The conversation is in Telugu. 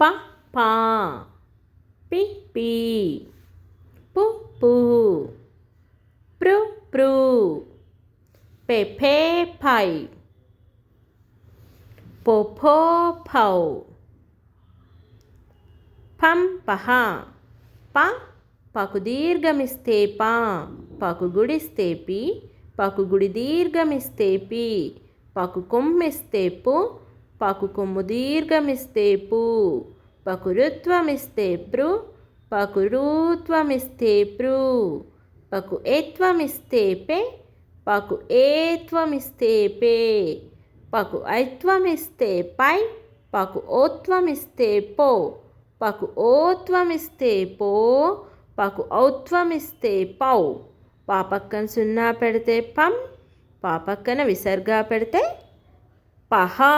ప పా. పి పీ. పు పూ. ప్రు ప్రు. పె ఫే ఫై పొ ఫో ఫౌ ఫం పహ ప పకు దీర్ఘమిస్తే పా. పకు గుడిస్తే పి. పకు గుడి దీర్ఘమిస్తే పి. పకు కొమ్మిస్తే పు. పకు కొమ్ము దీర్ఘమిస్తే పు పకు రుత్వమిస్తే ప్రు పకురూత్వమిస్తే ప్రు పకు ఏత్వమిస్తే పే పకు ఏత్వమిస్తే పే పకు ఐత్వమిస్తే పై పకు ఓత్వమిస్తే పో పకు ఓత్వమిస్తే పో పకు ఔత్వమిస్తే పౌ. పాపక్కన సున్నా పెడితే పం పాపక్కన విసర్గా పెడితే పహా.